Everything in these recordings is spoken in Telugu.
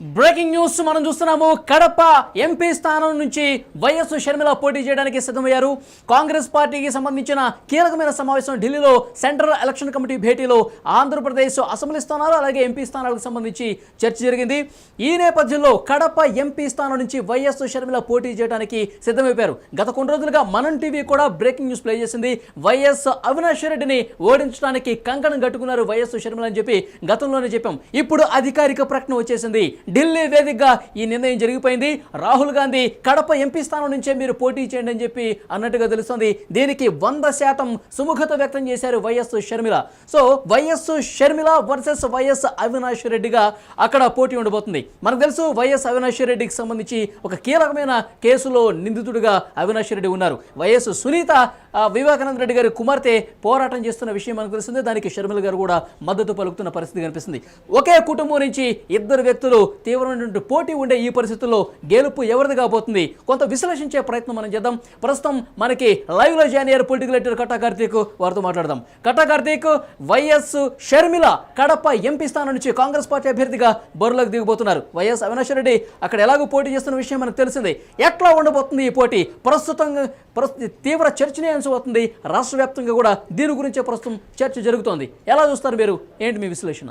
బ్రేకింగ్ న్యూస్ మనం చూస్తున్నాము. కడప ఎంపీ స్థానం నుంచి వైఎస్ షర్మిల పోటీ చేయడానికి సిద్ధమయ్యారు. కాంగ్రెస్ పార్టీకి సంబంధించిన కీలకమైన సమావేశం ఢిల్లీలో సెంట్రల్ ఎలక్షన్ కమిటీ భేటీలో ఆంధ్రప్రదేశ్ అసెంబ్లీ స్థానాలు అలాగే ఎంపీ స్థానాలకు సంబంధించి చర్చ జరిగింది. ఈ నేపథ్యంలో కడప ఎంపీ స్థానం నుంచి వైఎస్ షర్మిల పోటీ చేయడానికి సిద్ధమైపోయారు. గత కొన్ని రోజులుగా మనం టీవీ కూడా బ్రేకింగ్ న్యూస్ ప్లే చేసింది. వైఎస్ అవినాష్ రెడ్డిని ఓడించడానికి కంకణం కట్టుకున్నారు వైఎస్ షర్మిల అని చెప్పి గతంలోనే చెప్పాం. ఇప్పుడు అధికారిక ప్రకటన వచ్చేసింది. ఢిల్లీ వేదికగా ఈ నిర్ణయం జరిగిపోయింది. రాహుల్ గాంధీ కడప ఎంపీ స్థానం నుంచే మీరు పోటీ చేయండి అని చెప్పి అన్నట్టుగా తెలుస్తుంది. దీనికి వంద శాతం సుముఖత వ్యక్తం చేశారు YS Sharmila. So YS Sharmila versus YS Avinash రెడ్డిగా అక్కడ పోటీ ఉండబోతుంది. మనకు తెలుసు వైఎస్ అవినాష్ రెడ్డికి సంబంధించి ఒక కీలకమైన కేసులో నిందితుడిగా అవినాష్ రెడ్డి ఉన్నారు. వైఎస్ సునీత ఆ, వివేకానంద రెడ్డి గారి కుమార్తె పోరాటం చేస్తున్న విషయం మనకు తెలిసిందే దానికి షర్మిల గారు కూడా మద్దతు పలుకుతున్న పరిస్థితి కనిపిస్తుంది. ఒకే కుటుంబం నుంచి ఇద్దరు వ్యక్తులు తీవ్రమైనటువంటి పోటీ ఉండే ఈ పరిస్థితుల్లో గెలుపు ఎవరిది కాబోతుంది? కొంత విశ్లేషించే ప్రయత్నం మనం చేద్దాం. ప్రస్తుతం మనకి లైవ్లో జాయిన్ అయ్యారు పొలిటికల్ ఎడిటర్ కట్టా కార్తీక్. వారితో మాట్లాడదాం. కట్టా కార్తీక్ వైఎస్ షర్మిల కడప ఎంపీ స్థానం నుంచి కాంగ్రెస్ పార్టీ అభ్యర్థిగా బరులకు దిగిపోతున్నారు. వైఎస్ అవినాష్ రెడ్డి అక్కడ ఎలాగో పోటీ చేస్తున్న విషయం మనకు తెలిసింది. ఎట్లా ఉండబోతుంది ఈ పోటీ? ప్రస్తుతం ప్రస్తుత తీవ్ర చర్చనీయాంశం రాష్ట్ర వ్యాప్తంగా కూడా దీని గురించే ప్రస్తుతం చర్చ జరుగుతోంది. ఎలా చూస్తారు మీరు? ఏంటి మీ విశ్లేషణ?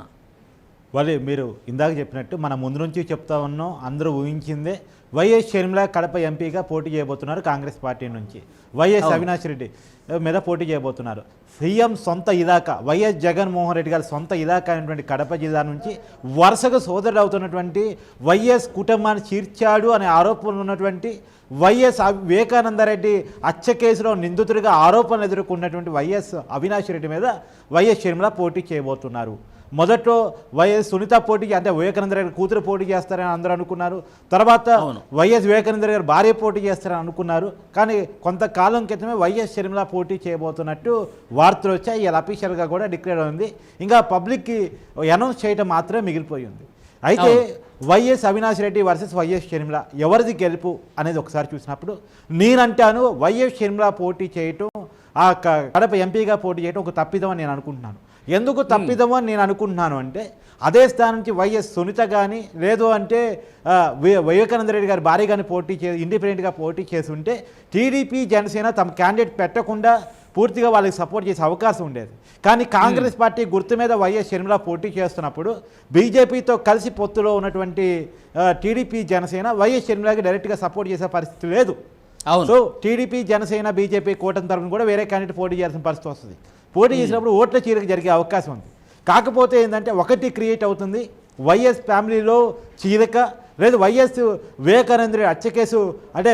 వాళ్ళు మీరు ఇందాక చెప్పినట్టు మనం ముందు నుంచి చెప్తా ఉన్నాం అందరూ ఊహించిందే. వైఎస్ షర్మిల కడప ఎంపీగా పోటీ చేయబోతున్నారు కాంగ్రెస్ పార్టీ నుంచి. వైఎస్ అవినాష్ రెడ్డి మీద పోటీ చేయబోతున్నారు. సీఎం సొంత ఇలాకా వైఎస్ జగన్మోహన్ రెడ్డి గారి సొంత ఇలాకా అయినటువంటి కడప జిల్లా నుంచి వరుసగా సోదరుడు అవుతున్నటువంటి వైఎస్ కుటుంబాన్ని చీర్చాడు అనే ఆరోపణలు ఉన్నటువంటి వైఎస్ వివేకానందరెడ్డి హత్య కేసులో నిందితుడిగా ఆరోపణలు ఎదుర్కొన్నటువంటి వైఎస్ అవినాష్ రెడ్డి మీద వైఎస్ షర్మిల పోటీ చేయబోతున్నారు. మొదట్లో వైఎస్ సునీత పోటీ అంటే వివేకానంద రెడ్డి కూతురు పోటీ చేస్తారని అందరూ అనుకున్నారు. తర్వాత. వైఎస్ వివేకానంద గారు భార్య పోటీ చేస్తారని అనుకున్నారు. కానీ కొంతకాలం క్రితమే వైఎస్ షర్మిల పోటీ చేయబోతున్నట్టు వార్తలు వచ్చాయి. ఇలా అఫీషియల్గా కూడా డిక్లేర్ ఉంది ఇంకా పబ్లిక్కి అనౌన్స్ చేయటం మాత్రమే మిగిలిపోయింది అయితే YS Avinash Reddy versus YS Sharmila ఎవరిది గెలుపు అనేది ఒకసారి చూసినప్పుడు నేనంటాను వైఎస్ షర్మిల పోటీ చేయటం ఆ క- కడప ఎంపీగా పోటీ చేయటం ఒక తప్పిదం అని నేను అనుకుంటున్నాను. ఎందుకు తప్పిదం అని నేను అనుకుంటున్నాను అంటే అదే స్థానం నుంచి వైఎస్ సునీత కానీ లేదు అంటే వివేకానంద రెడ్డి గారి భార్య కానీ పోటీ చే ఇండిపెండెంట్గా పోటీ చేసి ఉంటే టీడీపీ జనసేన తమ క్యాండిడేట్ పెట్టకుండా పూర్తిగా వాళ్ళకి సపోర్ట్ చేసే అవకాశం ఉండేది. కానీ కాంగ్రెస్ పార్టీ గుర్తు మీద వైఎస్ షర్మిల పోటీ చేస్తున్నప్పుడు బీజేపీతో కలిసి పొత్తులో ఉన్నటువంటి టీడీపీ జనసేన వైఎస్ షర్మిలకి డైరెక్ట్గా సపోర్ట్ చేసే పరిస్థితి లేదు. అవును. సో టీడీపీ జనసేన బీజేపీ కూటమి తరఫున కూడా వేరే క్యాండిడేట్ పోటీ చేయాల్సిన పరిస్థితి వస్తుంది. పోటీ చేసినప్పుడు ఓట్ల చీరక జరిగే అవకాశం ఉంది. కాకపోతే ఏంటంటే ఒకటి క్రియేట్ అవుతుంది. వైఎస్ ఫ్యామిలీలో చీరక లేదు వైఎస్ వివేకానంద రెడ్డి హత్య కేసు అంటే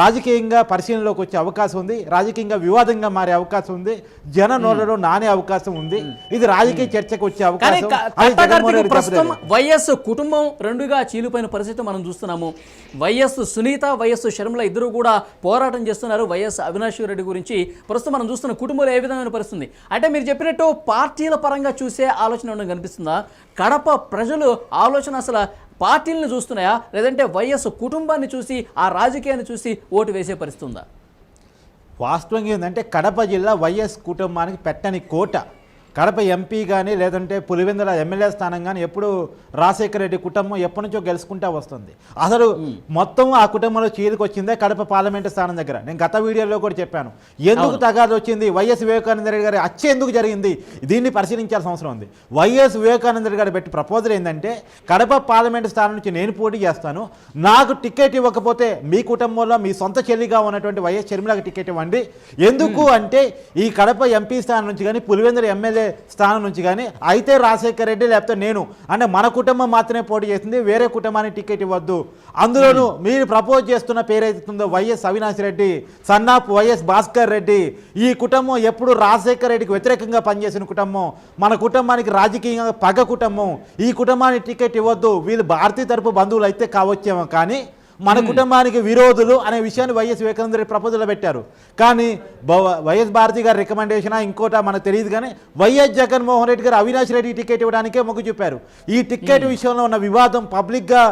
రాజకీయంగా పరిశీలనలోకి వచ్చే అవకాశం ఉంది. రాజకీయంగా వివాదంగా మారే అవకాశం ఉంది. జన నోళ్ళలో నానే అవకాశం ఉంది. ఇది రాజకీయ చర్చకు వచ్చే అవకాశం. ప్రస్తుతం. వైఎస్ కుటుంబం రెండుగా చీలిపోయిన పరిస్థితి మనం చూస్తున్నాము. వైఎస్ సునీత వైఎస్ షర్మిల ఇద్దరు కూడా పోరాటం చేస్తున్నారు. వైఎస్ అవినాష్ రెడ్డి గురించి ప్రస్తుతం మనం చూస్తున్న కుటుంబంలో ఏ విధమైన పరిస్థితి? అంటే మీరు చెప్పినట్టు పార్టీల పరంగా చూసే ఆలోచన కనిపిస్తుందా? కడప ప్రజలు ఆలోచన అసలు పార్టీలను చూస్తున్నాయా? లేదంటే వైఎస్ కుటుంబాన్ని చూసి ఆ రాజకీయాన్ని చూసి ఓటు వేసే పరిస్థితుందా వాస్తవంగా ఏంటంటే కడప జిల్లా వైఎస్ కుటుంబానికి పెట్టని కోట. కడప ఎంపీ కానీ లేదంటే పులివెందుల ఎమ్మెల్యే స్థానం కానీ ఎప్పుడు రాజశేఖర రెడ్డి కుటుంబం ఎప్పటి నుంచో గెలుచుకుంటా వస్తుంది. అసలు మొత్తం ఆ కుటుంబంలో చీలికి వచ్చిందే కడప పార్లమెంటు స్థానం దగ్గర. నేను గత వీడియోలో కూడా చెప్పాను. ఎందుకు తగాదు వచ్చింది వైఎస్ వివేకానంద రెడ్డి గారి హత్య ఎందుకు జరిగింది? దీన్ని పరిశీలించాల్సిన అవసరం ఉంది. వైఎస్ వివేకానంద రెడ్డి గారు పెట్టి ప్రపోజల్ ఏంటంటే కడప పార్లమెంటు స్థానం నుంచి నేను పోటీ చేస్తాను. నాకు టికెట్ ఇవ్వకపోతే మీ కుటుంబంలో మీ సొంత చెల్లిగా ఉన్నటువంటి వైఎస్ షర్మిలకు టికెట్ ఇవ్వండి. ఎందుకు అంటే ఈ కడప ఎంపీ స్థానం నుంచి కానీ పులివెందుల ఎమ్మెల్యే స్థానం నుంచి కానీ అయితే రాజశేఖర్ రెడ్డి లేకపోతే నేను అంటే మన కుటుంబం మాత్రమే పోటీ చేస్తుంది వేరే కుటుంబానికి టికెట్ ఇవ్వద్దు. అందులోనూ మీరు ప్రపోజ్ చేస్తున్న పేరైతుందో వైఎస్ అవినాష్ రెడ్డి సన్నాప్ వైఎస్ భాస్కర్ రెడ్డి. ఈ కుటుంబం ఎప్పుడు రాజశేఖర్ రెడ్డికి వ్యతిరేకంగా పనిచేసిన కుటుంబం. మన కుటుంబానికి రాజకీయంగా పగ కుటుంబం. ఈ కుటుంబానికి టికెట్ ఇవ్వద్దు. వీళ్ళు భారతీయ తరపు బంధువులు అయితే కావచ్చేమో కానీ మన కుటుంబానికి విరోధులు అనే విషయాన్ని వైఎస్ వివేకానంద రెడ్డి ప్రపోజల్లో పెట్టారు. కానీ వైఎస్ భారతి గారి రికమెండేషనా ఇంకోట మనకు తెలియదు కానీ వైఎస్ జగన్మోహన్ రెడ్డి గారు అవినాష్ రెడ్డి టికెట్ ఇవ్వడానికే మొగ్గు చూపారు. ఈ టికెట్ విషయంలో ఉన్న వివాదం పబ్లిక్గా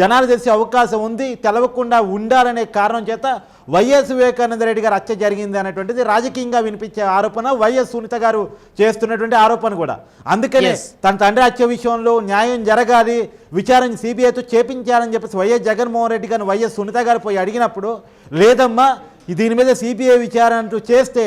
జనాలు తెలిసే అవకాశం ఉంది తెలవకుండా ఉండాలనే కారణం చేత వైఎస్ వివేకానంద రెడ్డి గారు హత్య జరిగింది అనేటువంటిది రాజకీయంగా వినిపించే ఆరోపణ వైఎస్ సునీత గారు చేస్తున్నటువంటి ఆరోపణ కూడా. అందుకనే. తన తండ్రి హత్య విషయంలో న్యాయం జరగాలి విచారణ సిబిఐతో చేపించాలని చెప్పేసి వైఎస్ జగన్మోహన్ రెడ్డి గారిని వైఎస్ సునీత గారు పోయి అడిగినప్పుడు లేదమ్మా దీని మీద సిబిఐ విచారణ అంటూ చేస్తే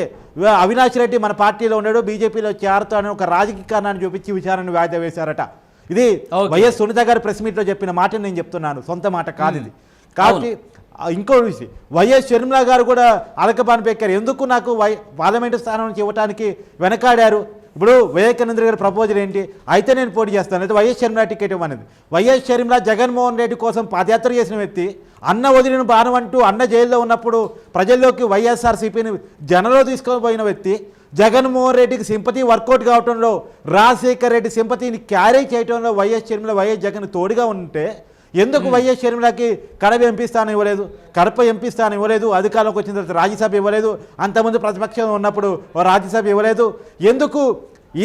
అవినాష్ రెడ్డి మన పార్టీలో ఉన్నాడు బీజేపీలో చేరుతానని ఒక రాజకీయ కారణాన్ని చూపించి విచారణ వాయిదా వేశారట. ఇది. వైఎస్ సునీత గారు ప్రెస్ మీట్లో చెప్పిన మాట నేను చెప్తున్నాను. సొంత మాట కాదు ఇది. కాబట్టి ఆ, ఇంకో విషయం. వైఎస్ షర్మిలా గారు కూడా అలకబాన్ పెక్కారు ఎందుకు నాకు వై పార్లమెంటు స్థానం నుంచి ఇవ్వడానికి వెనకాడారు? ఇప్పుడు వివేకానంద గారి ప్రపోజల్ ఏంటి? అయితే నేను పోటీ చేస్తాను. అయితే వైఎస్ షర్మిల టికెట్ ఇవ్వనేది వైఎస్ షర్మిల జగన్మోహన్ రెడ్డి కోసం పాదయాత్ర చేసిన వ్యక్తి అన్న వదిలిన బాణం అంటూ అన్న జైల్లో ఉన్నప్పుడు ప్రజల్లోకి వైఎస్ఆర్సీపీని జనలో తీసుకుపోయిన వ్యక్తి జగన్మోహన్ రెడ్డికి సింపతి వర్కౌట్ కావడంలో రాజశేఖర్ రెడ్డి సింపతిని క్యారీ చేయడంలో వైఎస్ షర్మిల వైఎస్ జగన్ తోడుగా ఉంటే ఎందుకు వైఎస్ షర్మిలకి కడప ఎంపీ స్థానం ఇవ్వలేదు? కడప ఎంపీ స్థానం ఇవ్వలేదు అధికారంలోకి వచ్చిన తర్వాత రాజ్యసభ ఇవ్వలేదు అంతకుముందు ప్రతిపక్షంలో ఉన్నప్పుడు రాజ్యసభ ఇవ్వలేదు. ఎందుకు?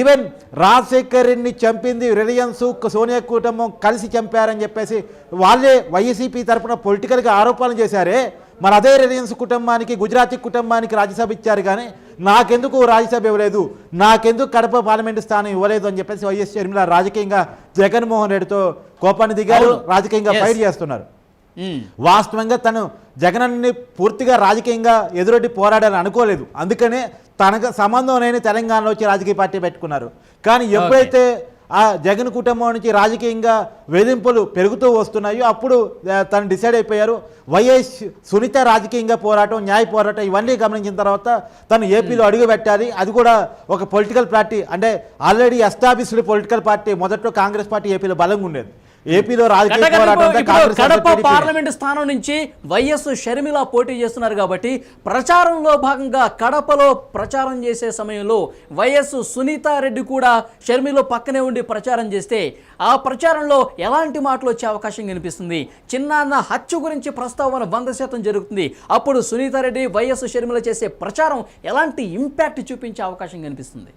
ఈవెన్ రాజశేఖర్ రెడ్డిని చంపింది రిలయన్స్ సోనియా కుటుంబం కలిసి చంపారని చెప్పేసి వాళ్ళే వైసీపీ తరపున పొలిటికల్గా ఆరోపణలు చేశారే. మరి అదే రిలయన్స్ కుటుంబానికి గుజరాతీ కుటుంబానికి రాజ్యసభ ఇచ్చారు కానీ నాకెందుకు రాజ్యసభ ఇవ్వలేదు నాకెందుకు కడప పార్లమెంటు స్థానం ఇవ్వలేదు అని చెప్పేసి వైఎస్ షర్మిల రాజకీయంగా జగన్మోహన్ రెడ్డితో కోపాన్ని దిగారు. రాజకీయంగా. ఫైట్ చేస్తున్నారు మ్మ్. వాస్తవంగా తను జగనన్ని పూర్తిగా రాజకీయంగా ఎదురొడ్డి పోరాడాలని అనుకోలేదు అందుకనే తనకు సంబంధం లేని తెలంగాణలో వచ్చి రాజకీయ పార్టీ పెట్టుకున్నారు కానీ ఎప్పుడైతే ఆ జగన్ కుటుంబం నుంచి రాజకీయంగా వేధింపులు పెరుగుతూ వస్తున్నాయో. అప్పుడు తను డిసైడ్ అయిపోయారు. వైఎస్ సునీత రాజకీయంగా పోరాటం న్యాయ పోరాటం ఇవన్నీ గమనించిన తర్వాత తను ఏపీలో అడుగు పెట్టాలి. అది కూడా ఒక పొలిటికల్ పార్టీ అంటే ఆల్రెడీ ఎస్టాబ్లిష్డ్ పొలిటికల్ పార్టీ మొదట్లో కాంగ్రెస్ పార్టీ ఏపీలో బలంగా ఉండేది. ఏపీలో కడప. పార్లమెంట్ స్థానం నుంచి వైఎస్ షర్మిల పోటీ చేస్తున్నారు కాబట్టి ప్రచారంలో భాగంగా కడపలో ప్రచారం చేసే సమయంలో వైఎస్ సునీతారెడ్డి కూడా షర్మిల పక్కనే ఉండి ప్రచారం చేస్తే ఆ ప్రచారంలో ఎలాంటి మాటలు వచ్చే అవకాశం కనిపిస్తుంది? చిన్నాన్న హత్య గురించి ప్రస్తావన వంద శాతం జరుగుతుంది. అప్పుడు సునీతారెడ్డి వైఎస్ షర్మిల చేసే ప్రచారం ఎలాంటి ఇంపాక్ట్ చూపించే అవకాశం కనిపిస్తుంది?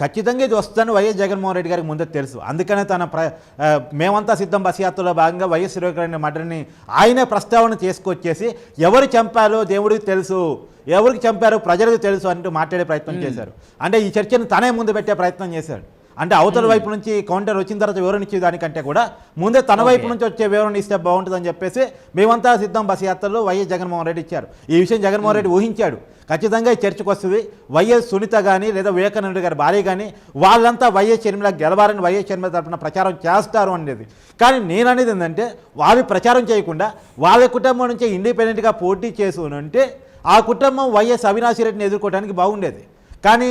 ఖచ్చితంగా ఇది వస్తుందని వైఎస్ జగన్మోహన్ రెడ్డి గారికి ముందే తెలుసు. అందుకనే తన ప్ర మేమంతా సిద్ధం బస్ యాత్రలో భాగంగా వైఎస్ రెడ్డి మటర్ని ఆయనే ప్రస్తావన తీసుకొచ్చేసి ఎవరు చంపాలో దేవుడికి తెలుసు ఎవరికి చంపారో ప్రజలకు తెలుసు అంటూ మాట్లాడే ప్రయత్నం చేశారు. అంటే ఈ చర్చను తనే ముందు పెట్టే ప్రయత్నం చేశాడు. అంటే అవతల వైపు నుంచి కౌంటర్ వచ్చిన తర్వాత వివరణ ఇచ్చే దానికంటే కూడా ముందే తన వైపు నుంచి వచ్చే వివరణ ఇస్తే బాగుంటుందని చెప్పేసి మేమంతా సిద్ధం బస్ యాత్రలో వైఎస్ జగన్మోహన్ రెడ్డి ఇచ్చారు. ఈ విషయం జగన్మోహన్ రెడ్డి ఊహించాడు. ఖచ్చితంగా ఈ చర్చకు వస్తుంది. వైఎస్ సునీత కానీ లేదా వివేకానంద గారి భార్య కానీ వాళ్ళంతా వైఎస్ షర్మిల గెలవాలని వైఎస్ షర్మిల తరపున ప్రచారం చేస్తారు అనేది. కానీ నేను అనేది ఏంటంటే వాళ్ళు ప్రచారం చేయకుండా వాళ్ళ కుటుంబం నుంచి ఇండిపెండెంట్గా పోటీ చేసి ఉంటే ఆ కుటుంబం వైఎస్ అవినాష్ రెడ్డిని ఎదుర్కోవడానికి బాగుండేది. కానీ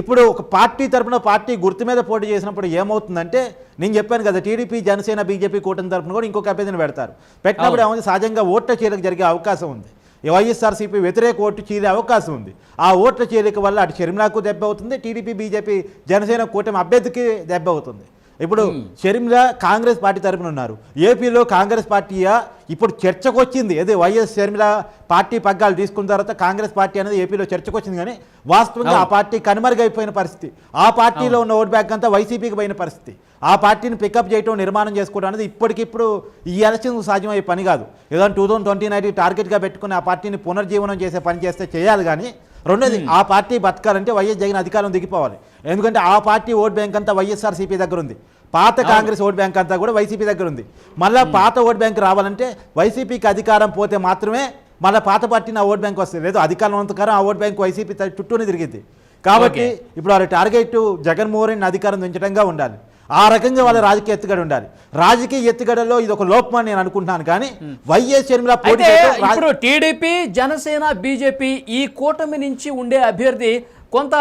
ఇప్పుడు ఒక పార్టీ తరపున పార్టీ గుర్తు మీద పోటీ చేసినప్పుడు ఏమవుతుందంటే నేను చెప్పాను కదా టీడీపీ జనసేన బీజేపీ కూటమి తరపున కూడా ఇంకొక అభ్యర్థిని పెడతారు. పెట్టినప్పుడు ఏమైంది? సహజంగా ఓట్ల చీలిక జరిగే అవకాశం ఉంది. ఈ వైఎస్ఆర్సీపీ వ్యతిరేక ఓటు చీలే అవకాశం ఉంది. ఆ ఓట్ల చీలిక వల్ల అటు షర్మిలాకు దెబ్బ అవుతుంది టీడీపీ బీజేపీ జనసేన కూటమి అభ్యర్థికి దెబ్బ అవుతుంది. ఇప్పుడు షర్మిల కాంగ్రెస్ పార్టీ తరపున ఉన్నారు. ఏపీలో కాంగ్రెస్ పార్టీయా ఇప్పుడు చర్చకు వచ్చింది అదే వైఎస్ షర్మిల పార్టీ పగ్గాలు తీసుకున్న తర్వాత కాంగ్రెస్ పార్టీ అనేది ఏపీలో చర్చకు వచ్చింది కానీ వాస్తవంగా ఆ పార్టీ కనుమరుగైపోయిన పరిస్థితి. ఆ పార్టీలో ఉన్న ఓట్ బ్యాంక్ అంతా వైసీపీకి పోయిన పరిస్థితి. ఆ పార్టీని పికప్ చేయడం నిర్మాణం చేసుకోవడం అనేది ఇప్పటికిప్పుడు ఈ ఎలక్షన్ సాధ్యమయ్యే పని కాదు. ఏదో టూ థౌసండ్ ట్వంటీ నైన్ టార్గెట్గా పెట్టుకుని ఆ పార్టీని పునర్జీవనం చేసే పని చేస్తే చేయాలి కానీ రెండోది ఆ పార్టీ బతకాలంటే వైఎస్ జగన్ అధికారం దిగిపోవాలి. ఎందుకంటే ఆ పార్టీ ఓట్ బ్యాంక్ అంతా వైఎస్ఆర్సీపీ దగ్గర ఉంది. పాత కాంగ్రెస్ ఓట్ బ్యాంక్ అంతా కూడా వైసీపీ దగ్గర ఉంది. మళ్ళీ పాత ఓట్ బ్యాంక్ రావాలంటే వైసీపీకి అధికారం పోతే మాత్రమే మళ్ళీ పాత పార్టీ నా ఓట్ బ్యాంక్ వస్తుంది. లేదు అధికారం ఉన్నంతకాలం ఆ ఓట్ బ్యాంక్ వైసీపీ చుట్టూనే తిరిగింది. కాబట్టి ఇప్పుడు వాళ్ళ టార్గెట్ జగన్మోహన్ రెడ్డిని అధికారం దించడంగా ఉండాలి. ఆ రకంగా వాళ్ళ రాజకీయ ఎత్తుగడ ఉండాలి. రాజకీయ ఎత్తుగడలో ఇది ఒక లోపం అని నేను అనుకుంటున్నాను కానీ వైఎస్ షర్మిల ఇప్పుడు టీడీపీ జనసేన బీజేపీ ఈ కూటమి నుంచి ఉండే అభ్యర్థి కొంత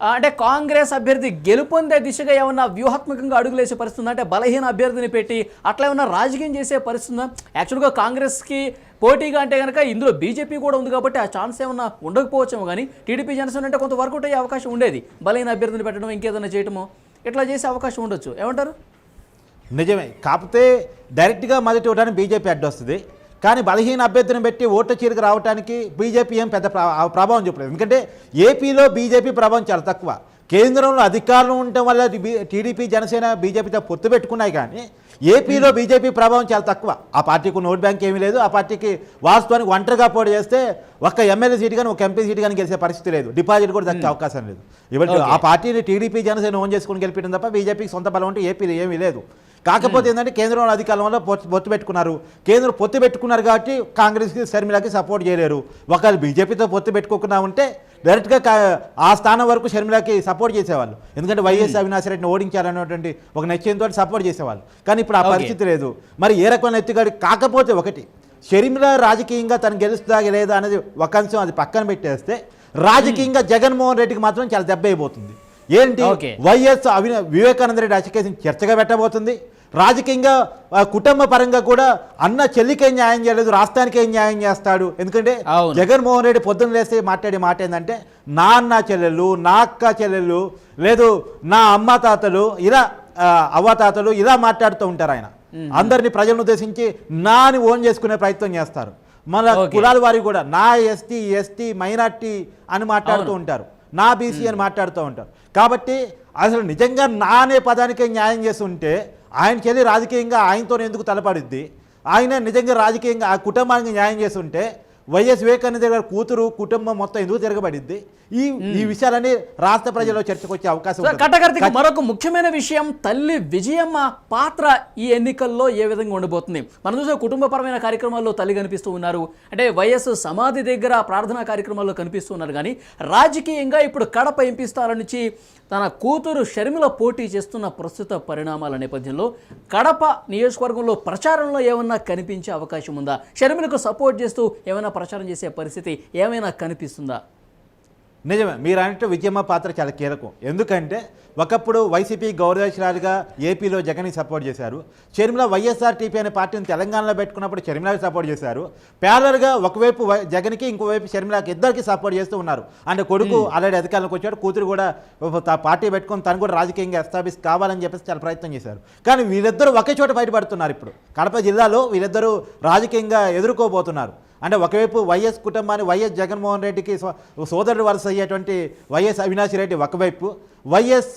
అంటే కాంగ్రెస్ అభ్యర్థి గెలుపొందే దిశగా ఏమన్నా వ్యూహాత్మకంగా అడుగులేసే పరిస్థితుందా అంటే బలహీన అభ్యర్థిని పెట్టి అట్లా ఏమన్నా రాజకీయం చేసే పరిస్థితుందా యాక్చువల్గా కాంగ్రెస్కి పోటీగా అంటే కనుక ఇందులో బీజేపీ కూడా ఉంది కాబట్టి ఆ ఛాన్స్ ఏమన్నా ఉండకపోవచ్చేమో కానీ టీడీపీ జనసేన అంటే కొంత వర్కౌట్ అయ్యే అవకాశం ఉండేది. బలహీన అభ్యర్థిని పెట్టడం ఇంకేదైనా చేయటమో ఇట్లా చేసే అవకాశం ఉండొచ్చు. ఏమంటారు? నిజమే. కాకపోతే డైరెక్ట్గా మొదటి ఇవ్వడానికి బీజేపీ అడ్డొస్తుంది కానీ బలహీన అభ్యర్థిని పెట్టి ఓట్ల చీరకు రావడానికి బీజేపీ ఏం పెద్ద ప్రభావం చెప్పలేదు ఎందుకంటే ఏపీలో బీజేపీ ప్రభావం చాలా తక్కువ. కేంద్రంలో అధికారంలో ఉండటం వల్ల టీడీపీ జనసేన బీజేపీతో పొత్తు పెట్టుకున్నాయి కానీ ఏపీలో బీజేపీ ప్రభావం చాలా తక్కువ. ఆ పార్టీకి నోట్ బ్యాంక్ ఏమీ లేదు. ఆ పార్టీకి వాస్తవానికి ఒంటరిగా పోటీ చేస్తే ఒక్క ఎమ్మెల్యే సీట్ కానీ ఒక ఎంపీ సీట్ కానీ గెలిచే పరిస్థితి లేదు. డిపాజిట్ కూడా దక్కే అవకాశం లేదు. ఇవాళ. ఆ పార్టీని టీడీపీ జనసేన ఓన్ చేసుకుని గెలిపించడం తప్ప బీజేపీకి సొంత బలం అంటే ఏపీలో ఏమీ లేదు. కాకపోతే ఏంటంటే కేంద్రంలో అధికారంలో పొత్తు పొత్తు పెట్టుకున్నారు. కేంద్రం పొత్తు పెట్టుకున్నారు కాబట్టి కాంగ్రెస్కి షర్మిలకి సపోర్ట్ చేయలేరు. ఒకవేళ బీజేపీతో పొత్తు పెట్టుకోకుండా ఉంటే డైరెక్ట్గా కా- ఆ స్థానం వరకు షర్మిలకి సపోర్ట్ చేసేవాళ్ళు. ఎందుకంటే వైఎస్ అవినాష్ రెడ్డిని ఓడించాలనేటువంటి ఒక నిశ్చయంతో సపోర్ట్ చేసేవాళ్ళు. కానీ ఇప్పుడు ఆ. పరిస్థితి లేదు. మరి ఏ రకమైన ఎత్తుగడి కాకపోతే ఒకటి షర్మిల రాజకీయంగా తను గెలుస్తుందా లేదా అనేది ఒక అంశం అది పక్కన పెట్టేస్తే రాజకీయంగా జగన్మోహన్ రెడ్డికి మాత్రం చాలా దెబ్బ అయిపోతుంది. ఏంటి. వైఎస్ అవి వివేకానంద రెడ్డి అచ్చకేసిని చర్చగా పెట్టబోతుంది. రాజకీయంగా కుటుంబ పరంగా కూడా అన్న చెల్లికేం న్యాయం చేయలేదు రాష్ట్రానికి ఏం న్యాయం చేస్తాడు? ఎందుకంటే. జగన్మోహన్ రెడ్డి పొద్దున్న లేస్తే మాట్లాడే మాట ఏంటంటే నా అన్న చెల్లెళ్ళు నా అక్క చెల్లెళ్ళు లేదు నా అమ్మ తాతలు ఇలా అవ్వ తాతలు ఇలా మాట్లాడుతూ ఉంటారు ఆయన. అందరినీ ప్రజలను ఉద్దేశించి నా అని ఓన్ చేసుకునే ప్రయత్నం చేస్తారు. మన. కులాల వారికి కూడా నా ఎస్టీ ఎస్టీ మైనార్టీ అని మాట్లాడుతూ. ఉంటారు. నా బీసీ అని మాట్లాడుతూ ఉంటారు. కాబట్టి అసలు నిజంగా నా అనే పదానికే న్యాయం చేస్తుంటే ఆయనకి రాజకీయంగా ఆయనతో ఎందుకు తలపడిద్ది? ఆయన నిజంగా రాజకీయంగా ఆ కుటుంబానికి న్యాయం చేస్తుంటే వైఎస్ వివేకానంద గారి కూతురు కుటుంబం మొత్తం ఎందుకు తిరగబడిద్ది ఈ ఈ విషయాలన్నీ రాష్ట్ర ప్రజల్లో చర్చకు వచ్చే అవకాశం. కట్టకర్తికి మరొక ముఖ్యమైన విషయం తల్లి విజయమ్మ పాత్ర ఈ ఎన్నికల్లో ఏ విధంగా ఉండబోతుంది? మనం చూసే కుటుంబపరమైన కార్యక్రమాల్లో తల్లి కనిపిస్తూ ఉన్నారు. అంటే వైఎస్ సమాధి దగ్గర ప్రార్థనా కార్యక్రమాల్లో కనిపిస్తూ ఉన్నారు. కానీ రాజకీయంగా ఇప్పుడు కడప ఎంపీ స్థానం నుంచి తన కూతురు షర్మిల పోటీ చేస్తున్న ప్రస్తుత పరిణామాల నేపథ్యంలో కడప నియోజకవర్గంలో ప్రచారంలో ఏమన్నా కనిపించే అవకాశం ఉందా? షర్మిలకు సపోర్ట్ చేస్తూ ఏమైనా ప్రచారం చేసే పరిస్థితి ఏమైనా కనిపిస్తుందా? నిజమే మీరు అన్నట్టు విజయమ్మ పాత్ర చాలా కీలకం. ఎందుకంటే ఒకప్పుడు వైసీపీ గౌరవశరాలుగా ఏపీలో జగన్కి సపోర్ట్ చేశారు. షర్మిల వైఎస్ఆర్టీపీ అనే పార్టీని తెలంగాణలో పెట్టుకున్నప్పుడు షర్మిలకి సపోర్ట్ చేశారు. ప్యారల్గా ఒకవైపు జగన్కి ఇంకోవైపు షర్మిలకి ఇద్దరికి సపోర్ట్ చేస్తూ ఉన్నారు. అంటే కొడుకు ఆల్రెడీ అధికారంలోకి వచ్చాడు కూతురు కూడా పార్టీ పెట్టుకొని తను కూడా రాజకీయంగా ఎస్టాబ్లిష్ కావాలని చెప్పేసి చాలా ప్రయత్నం చేశారు. కానీ వీళ్ళిద్దరూ ఒకే చోట బయటపడుతున్నారు ఇప్పుడు. కడప జిల్లాలో వీళ్ళిద్దరూ రాజకీయంగా ఎదుర్కోబోతున్నారు. అంటే ఒకవైపు వైఎస్ కుటుంబాన్ని వైఎస్ జగన్మోహన్ రెడ్డికి సోదరుడు వరుస అయ్యేటువంటి వైఎస్ అవినాష్ రెడ్డి ఒకవైపు వైఎస్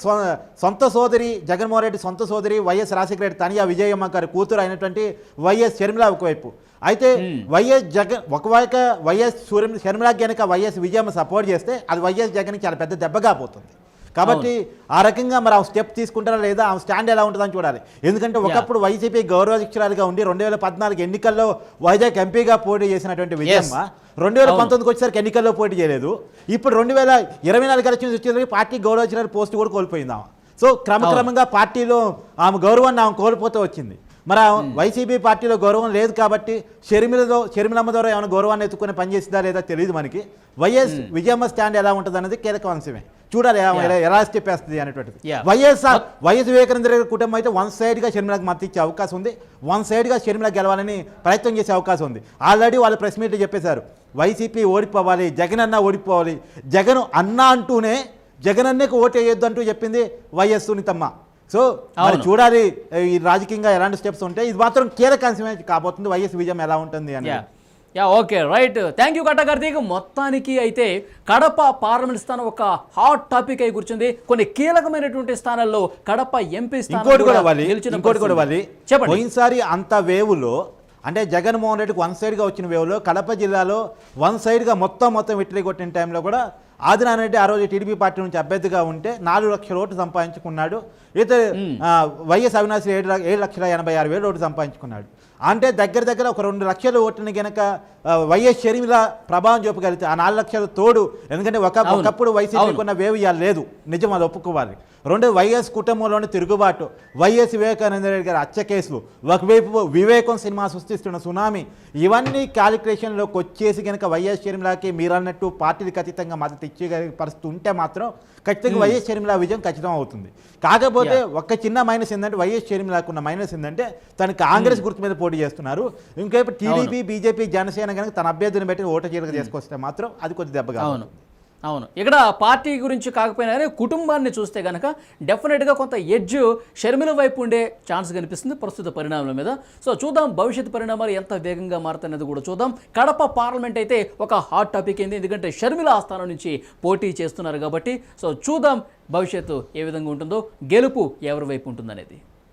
సొంత సోదరి జగన్మోహన్ రెడ్డి సొంత సోదరి వైఎస్ రాజశేఖర రెడ్డి తనియా విజయమ్మ గారి కూతురు అయినటువంటి వైఎస్ షర్మిల ఒకవైపు. అయితే వైఎస్ జగన్ ఒకవైపు వైఎస్ సూర్య షర్మిలకి కనుక వైఎస్ విజయమ్మ సపోర్ట్ చేస్తే అది వైఎస్ జగన్కి చాలా పెద్ద దెబ్బగా పోతుంది. కాబట్టి ఆ రకంగా మరి ఆ స్టెప్ తీసుకుంటారా లేదా? ఆ స్టాండ్ ఎలా ఉంటుందని చూడాలి. ఎందుకంటే ఒకప్పుడు వైసీపీ గౌరవాధ్యక్షురాలుగా ఉండి రెండు వేల పద్నాలుగు ఎన్నికల్లో వైజాగ్ ఎంపీగా పోటీ చేసినటువంటి విజయమ్మ రెండు వేల పంతొమ్మిదికి వచ్చేసరికి ఎన్నికల్లో పోటీ చేయలేదు. ఇప్పుడు రెండు వేల ఇరవై నాలుగు ఎలక్షన్స్ వచ్చేసరికి పార్టీ గౌరవాధ్యక్షురాలు పోస్ట్ కూడా కోల్పోయింది ఆమె. సో క్రమక్రమంగా పార్టీలో ఆమె గౌరవాన్ని ఆమె కోల్పోతూ వచ్చింది. మరి ఆ వైసీపీ పార్టీలో గౌరవం లేదు కాబట్టి షర్మిలతో షర్మిలమ్మ ద్వారా ఏమైనా గౌరవాన్ని ఎత్తుకుని పనిచేసిందా లేదా తెలియదు మనకి. వైఎస్ విజయమ్మ స్టాండ్ ఎలా ఉంటుంది అనేది కీలక అంశమే. చూడాలి ఎలా- చెప్పేస్తుంది అనేటువంటిది. వైఎస్ఆర్ వైఎస్ వివేకానంద రెడ్డి కుటుంబం అయితే వన్ సైడ్గా షర్మిలకు మద్దతు ఇచ్చే అవకాశం ఉంది. వన్ సైడ్గా షర్మిల గెలవాలని ప్రయత్నం చేసే అవకాశం ఉంది. ఆల్రెడీ వాళ్ళు ప్రెస్ మీట్లో చెప్పేశారు. వైసీపీ ఓడిపోవాలి జగన్ అన్న ఓడిపోవాలి. జగన్ అన్న అంటూనే జగన్ అన్నకు ఓటు వేయొద్దు అంటూ చెప్పింది వైఎస్ సునీతమ్మ. సో మరి. చూడాలి ఈ రాజకీయంగా ఎలాంటి స్టెప్స్ ఉంటాయి ఇది మాత్రం కీలక అంశమే కాబోతుంది. వైఎస్ విజయం ఎలా ఉంటుంది అని yeah okay right. Thank you Katta Karthik మొత్తానికి అయితే కడప పార్లమెంట్ స్థానం ఒక హాట్ టాపిక్ అయి కూర్చుంది. కొన్ని కీలకమైనటువంటి స్థానాల్లో కడప ఎంపీ స్థానం ఇంకోటి కూడా ఇంకోటి కూడా చెప్పండి. పోయినసారి అంత వేవులో అంటే జగన్మోహన్ రెడ్డికి వన్ సైడ్గా వచ్చిన వేవ్లో కడప జిల్లాలో వన్ సైడ్గా మొత్తం మొత్తం విట్టిరి కొట్టిన టైంలో కూడా ఆదినారాయణ రెడ్డి ఆ రోజు టీడీపీ పార్టీ నుంచి అభ్యర్థిగా ఉంటే నాలుగు లక్షల ఓట్లు సంపాదించుకున్నాడు. అయితే వైఎస్ అవినాష్ ఏడు ఏడు లక్షల ఎనభై ఆరు వేలు ఓట్లు సంపాదించుకున్నాడు. అంటే దగ్గర దగ్గర ఒక రెండు లక్షల ఓటుని గనక వైఎస్ షర్మిల ప్రభావం చూపగలిగితే ఆ నాలుగు లక్షల తోడు ఎందుకంటే ఒక. ఒకప్పుడు వైసీపీకి అవును. ఉన్న వేవ్ ఇవాళ లేదు నిజం అది ఒప్పుకోవాలి రెండు వైఎస్ కుటుంబంలోని తిరుగుబాటు. వైఎస్ వివేకానంద రెడ్డి గారి హత్య కేసులు. ఒకవైపు వివేకం సినిమా సృష్టిస్తున్న సునామీ. ఇవన్నీ క్యాలిక్యులేషన్లోకి వచ్చేసి కనుక వైఎస్ షర్మిలాకి మీరు అన్నట్టు పార్టీలకు అతీతంగా మద్దతు ఇచ్చే పరిస్థితి ఉంటే మాత్రం ఖచ్చితంగా వైఎస్ షర్మిల విజయం ఖచ్చితం అవుతుంది. కాకపోతే ఒక్క చిన్న మైనస్ ఏంటంటే వైఎస్ షర్మిలాకు ఉన్న మైనస్ ఏంటంటే తను కాంగ్రెస్ గుర్తు మీద పోటీ చేస్తున్నారు. ఇంకేపు టీడీపీ బీజేపీ జనసేన కనుక తన అభ్యర్థిని బట్టి ఓటు చీరక చేసుకొస్తే మాత్రం అది కొద్ది దెబ్బగా అవును. అవును. ఇక్కడ పార్టీ గురించి కాకపోయినా కానీ కుటుంబాన్ని చూస్తే కనుక డెఫినెట్గా కొంత ఎడ్జ్ షర్మిల వైపు ఉండే ఛాన్స్ కనిపిస్తుంది ప్రస్తుత పరిణామాల మీద. సో చూద్దాం భవిష్యత్ పరిణామాలు ఎంత వేగంగా మారుతున్నది కూడా చూద్దాం. కడప పార్లమెంట్ అయితే ఒక హాట్ టాపిక్ అయింది. ఎందుకంటే షర్మిల ఆస్థానం నుంచి పోటీ చేస్తున్నారు కాబట్టి సో చూద్దాం భవిష్యత్తు ఏ విధంగా ఉంటుందో గెలుపు ఎవరి వైపు ఉంటుందనేది.